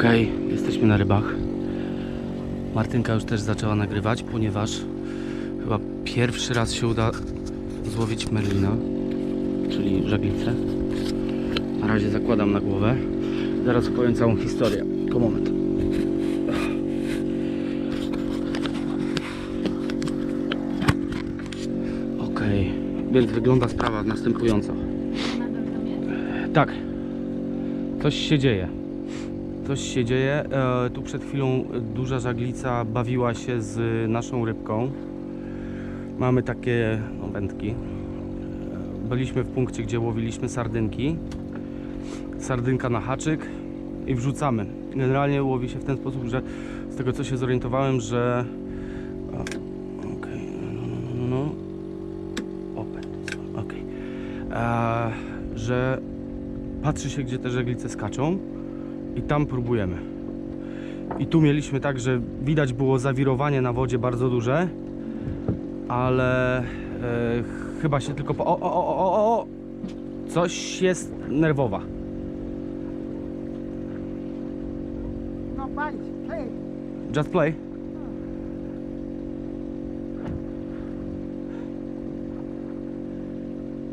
Okej, jesteśmy na rybach. Martynka już też zaczęła nagrywać, ponieważ chyba pierwszy raz się uda złowić merlina, czyli żaglicę. Na razie zakładam na głowę. Zaraz opowiem całą historię. Tylko moment. Okej, więc wygląda sprawa następująco. Tak, coś się dzieje. Coś się dzieje. E, tu przed chwilą duża żaglica bawiła się z naszą rybką. Mamy takie no, wędki. E, Byliśmy w punkcie, gdzie łowiliśmy sardynki. Sardynka na haczyk i wrzucamy. Generalnie łowi się w ten sposób, że z tego co się zorientowałem, że. no, no, no. E, Że patrzy się, gdzie te żeglice skaczą i tam próbujemy. I tu mieliśmy tak, że widać było zawirowanie na wodzie bardzo duże, ale e, chyba się tylko po... O, o, o, o, o! Coś jest nerwowa. No play. Just play.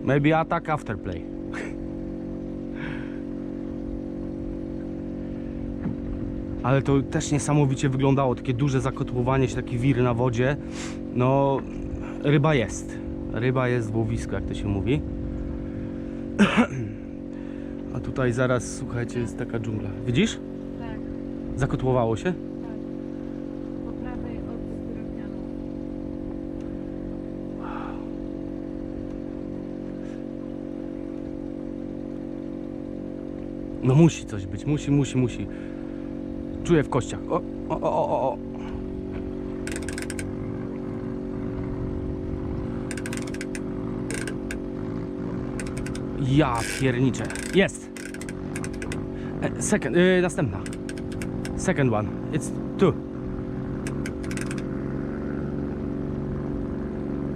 Maybe attack after play. Ale to też niesamowicie wyglądało, takie duże zakotłowanie się, taki wir na wodzie. No, ryba jest. Ryba jest w łowisku, jak to się mówi. A tutaj zaraz, słuchajcie, jest taka dżungla. Widzisz? Tak, Zakotłowało się? tak. Po prawej od drewnianą. No musi coś być, musi, musi, musi. Czuję w kościach. O, o, o, o, o. Ja pierniczę. Jest. E, Second, y, następna. Second one. It's two.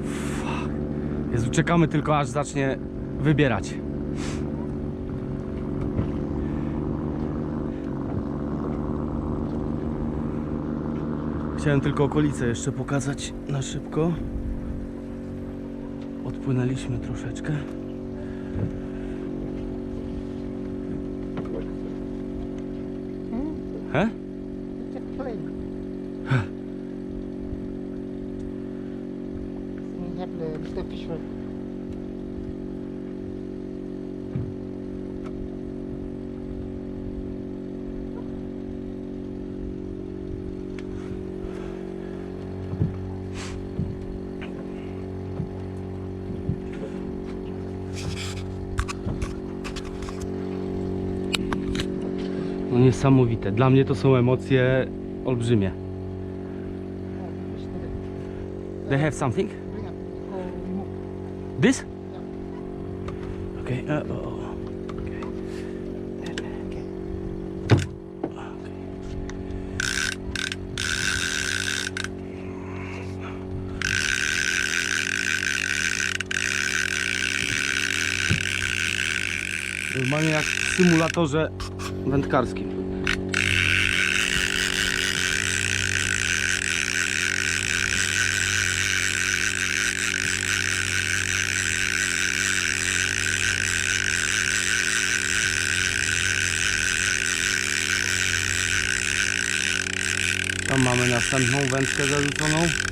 Fuck. Jezu, czekamy tylko aż zacznie wybierać. Chciałem tylko okolice jeszcze pokazać na szybko. Odpłynęliśmy troszeczkę. He? Just No niesamowite. Dla mnie to są emocje olbrzymie. Oh. They have something? This? Okay. Uh, oh. Normalnie jak w symulatorze wędkarskim. Tam mamy następną wędkę zarzuconą.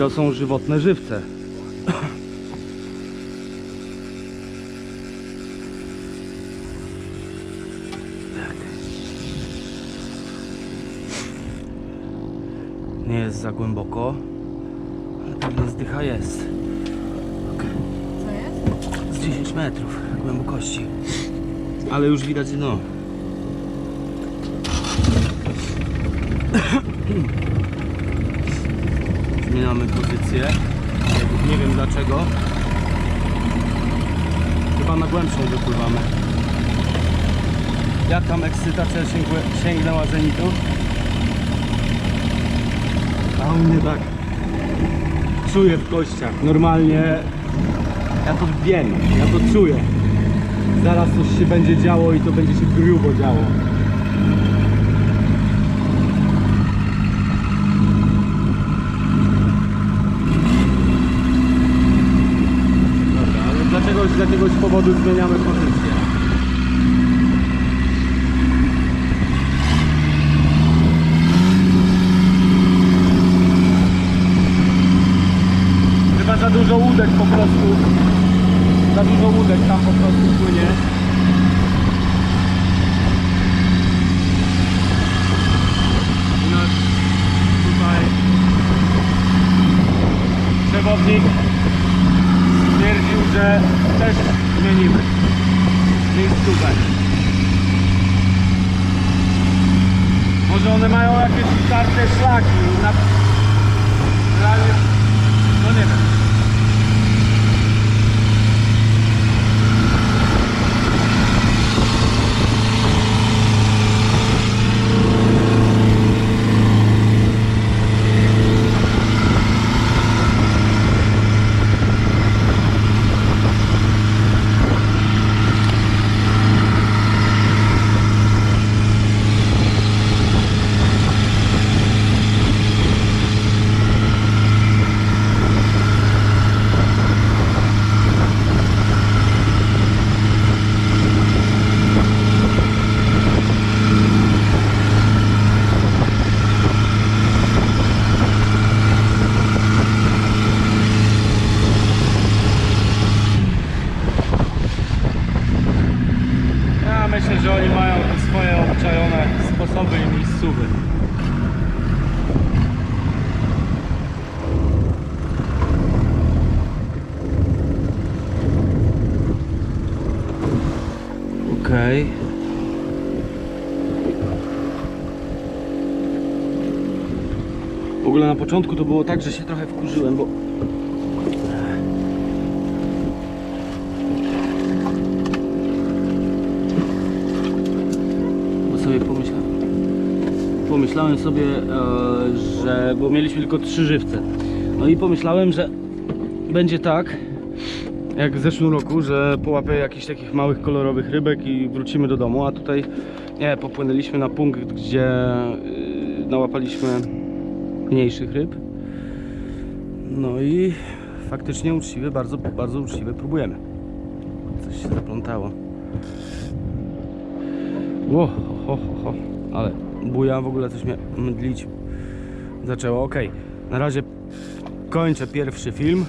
To są żywotne żywce. Nie jest za głęboko, ale pewnie zdycha jest. Co jest? Z 10 metrów głębokości. Ale już widać dno. Zmieniamy pozycję. Nie wiem dlaczego. Chyba na głębszą wypływamy. Jak tam ekscytacja sięgnęła zenitu? A u mnie tak czuję w kościach. Normalnie ja to wiem, ja to czuję. Zaraz coś się będzie działo i to będzie się grubo działo. Dobra, ale dlaczego z jakiegoś powodu zmieniamy pozycję? Chyba za dużo łódek po prostu. Za dużo łódek tam po prostu płynie. Nasz tutaj przewodnik że też zmienimy miejscówkę. Może one mają jakieś utarte szlaki na no nie wiem. Ja myślę, że oni mają swoje obczajone sposoby i miejscówy. Okej. W ogóle na początku to było tak, że się trochę wkurzyłem, bo sobie pomyślałem, pomyślałem sobie, e, że, bo mieliśmy tylko trzy żywce, no i pomyślałem, że będzie tak, jak w zeszłym roku, że połapię jakichś takich małych kolorowych rybek i wrócimy do domu, a tutaj nie, popłynęliśmy na punkt, gdzie y, nałapaliśmy mniejszych ryb. No i faktycznie uczciwie, bardzo, bardzo uczciwie próbujemy. Coś się zaplątało. Ło, ho, ho, ho. Ale buja w ogóle coś mnie mdlić zaczęło. Ok, na razie kończę pierwszy film.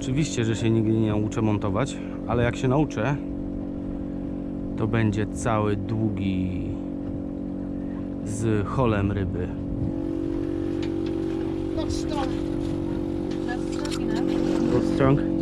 Oczywiście, że się nigdy nie nauczę montować, ale jak się nauczę, to będzie cały długi z holem ryby. Pod stronę. Na stronę. Good strong?